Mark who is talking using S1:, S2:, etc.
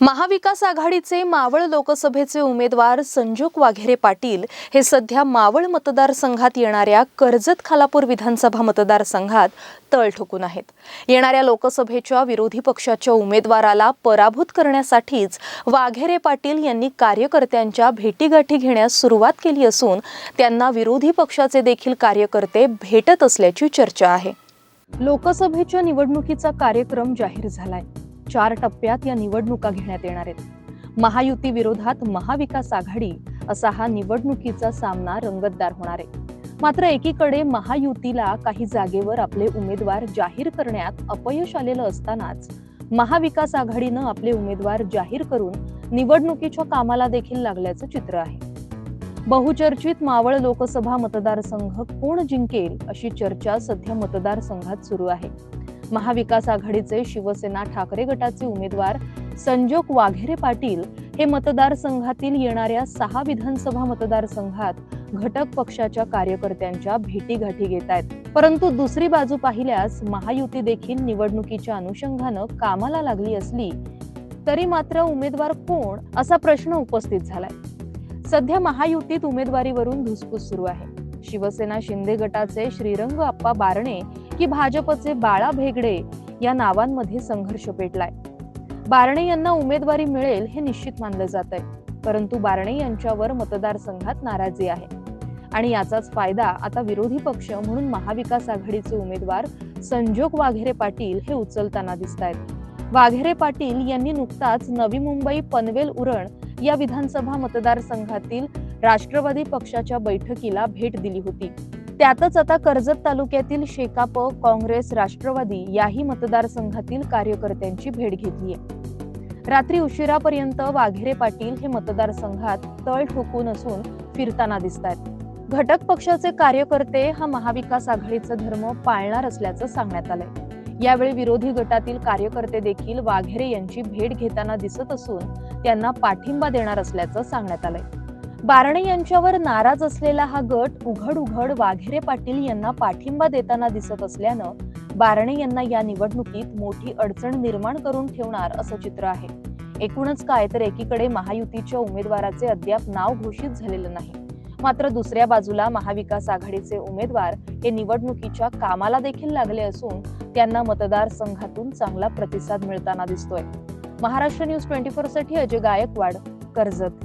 S1: महाविकास आघाडीचे मावळ लोकसभेचे उमेदवार संजोग वाघेरे पाटील हे सध्या मावळ मतदारसंघात येणाऱ्या कर्जत खालापूर विधानसभा मतदारसंघात तळ ठोकून आहेत. येणाऱ्या लोकसभेच्या विरोधी पक्षाच्या उमेदवाराला पराभूत करण्यासाठीच वाघेरे पाटील यांनी कार्यकर्त्यांच्या भेटीगाठी घेण्यास सुरुवात केली असून त्यांना विरोधी पक्षाचे देखील कार्यकर्ते भेटत असल्याची चर्चा आहे. लोकसभेच्या निवडणुकीचा कार्यक्रम जाहीर झालाय. चार टप्प्यात या निवडणुका घेण्यात येणार आहेत. महायुती विरोधात महाविकास आघाडी असा हा निवडणुकीचा सामना रंगतदार होणार आहे. मात्र एकीकडे महायुतीला काही जागेवर आपले उमेदवार जाहीर करण्यात अपयश आलेलं असतानाच महाविकास आघाडीनं आपले उमेदवार जाहीर करून निवडणुकीच्या कामाला देखील लागल्याचं चित्र आहे. बहुचर्चित मावळ लोकसभा मतदारसंघ कोण जिंकेल अशी चर्चा सध्या मतदारसंघात सुरू आहे. महाविकास आघाडीचे शिवसेना ठाकरे गटाचे उमेदवार संजोग वाघेरे पाटील हे मतदारसंघातील येणाऱ्या सहा विधानसभा मतदारसंघात घटक पक्षाच्या कार्यकर्त्यांच्या भेटीगाठी घेत आहेत. परंतु दुसरी बाजू पाहिल्यास महायुती देखील निवडणुकीच्या अनुषंगानं कामाला लागली असली तरी मात्र उमेदवार कोण असा प्रश्न उपस्थित झालाय. सध्या महायुतीत उमेदवारीवरून धुसफूस सुरू आहे. शिवसेना शिंदे गटाचे श्रीरंग आप्पा बारणे की भाजपचे बाळा भेगडे या नावांमध्ये संघर्ष पेटलाय. बारणे यांना उमेदवारी मिळेल हे निश्चित मानलं जात आहे परंतु बारणे यांच्यावर मतदारसंघात नाराजी आहे. आणि याचाच फायदा आता विरोधी पक्ष म्हणून महाविकास आघाडीचे उमेदवार संजोग वाघेरे पाटील हे उचलताना दिसत आहेत वाघेरे पाटील यांनी नुकताच नवी मुंबई पनवेल उरण या विधानसभा मतदारसंघातील राष्ट्रवादी पक्षाच्या बैठकीला भेट दिली होती. त्यातच आता कर्जत तालुक्यातील शेकाप काँग्रेस राष्ट्रवादी याही मतदारसंघातील कार्यकर्त्यांची भेट घेतली रात्री उशिरापर्यंत वाघेरे पाटील हे मतदारसंघात तळ ठोकून असून फिरताना दिसत आहेत घटक पक्षाचे कार्यकर्ते हा महाविकास आघाडीचा धर्म पाळणार असल्याचं सांगण्यात आलंय. यावेळी विरोधी गटातील कार्यकर्ते देखील वाघेरे यांची भेट घेताना दिसत असून त्यांना पाठिंबा देणार असल्याचं सांगण्यात आलंय. बारणे यांच्यावर नाराज असलेला हा गट उघड उघड वाघेरे पाटील यांना पाठिंबा देताना दिसत असल्यानं बारणे यांना या निवडणुकीत मोठी अडचण निर्माण करून ठेवणार असं चित्र आहे. एकूणच काय तर एकीकडे महायुतीच्या उमेदवाराचे अद्याप नाव घोषित झालेलं नाही. मात्र दुसऱ्या बाजूला महाविकास आघाडीचे उमेदवार हे निवडणुकीच्या कामाला देखील लागले असून त्यांना मतदारसंघातून चांगला प्रतिसाद मिळताना दिसतोय. महाराष्ट्र न्यूज ट्वेंटी फोरसाठी अजय गायकवाड कर्जत.